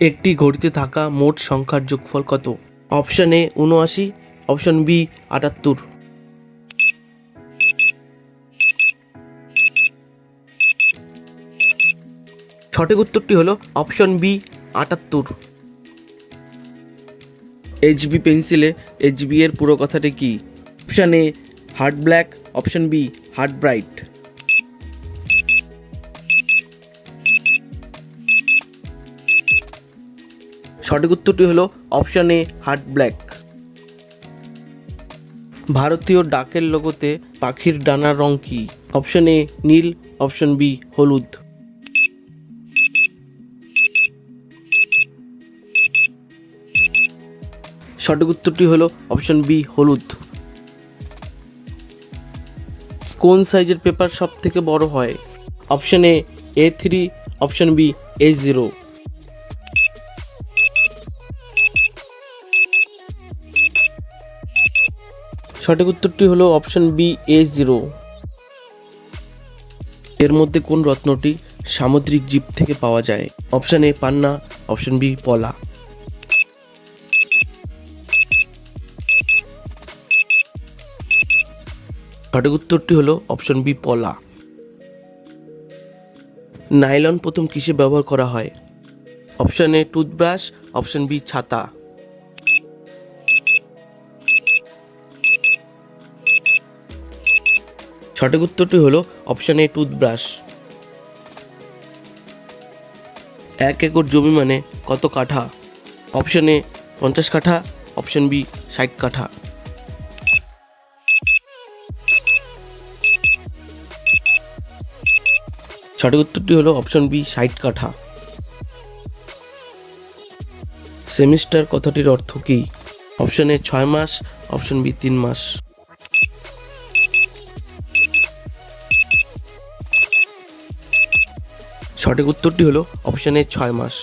একটি ঘড়িতে থাকা মোট সংখ্যার যোগফল কত? অপশন এ উনআশি অপশন বি আটাত্তর। সঠিক উত্তরটি হলো অপশন বি আটাত্তর। এইচবি পেন্সিলে এইচবি এর পুরো কথাটি কি? Option A hard black, option B hard bright. সঠিক উত্তরটি হলো অপশান এ হার্ড ব্ল্যাক। ভারতীয় ডাকের লোগোতে পাখির ডানার রং কি? অপশান এ নীল, অপশন বি হলুদ। সঠিক উত্তরটি হলো অপশন বি হলুদ। কোন সাইজের পেপার সব থেকে বড় হয়? Option A A three, option B A zero. সঠিক উত্তরটি হলো অপশন বি এ জিরো এর মধ্যে কোন রত্নটি সামুদ্রিক জীব থেকে পাওয়া যায়? অপশন এ পান্না। অপশন বি পলা। সঠিক উত্তরটি হলো অপশন বি পলা। নাইলন প্রথম কিসে ব্যবহার করা হয়? Option A toothbrush. Option B ছাতা। সঠিক উত্তরটি হলো অপশন এ টুথব্রাশ এক একর জমি মানে কত কাঠা? অপশন এ পঞ্চাশ কাঠা অপশন বি ষাট কাঠা। সঠিক উত্তরটি হলো অপশন বি ষাট কাঠা। সেমিস্টার কথাটির অর্থ কী? অপশন এ ছয় মাস অপশন বি তিন মাস। সঠিক উত্তরটি হলো অপশানে ছয় মাস।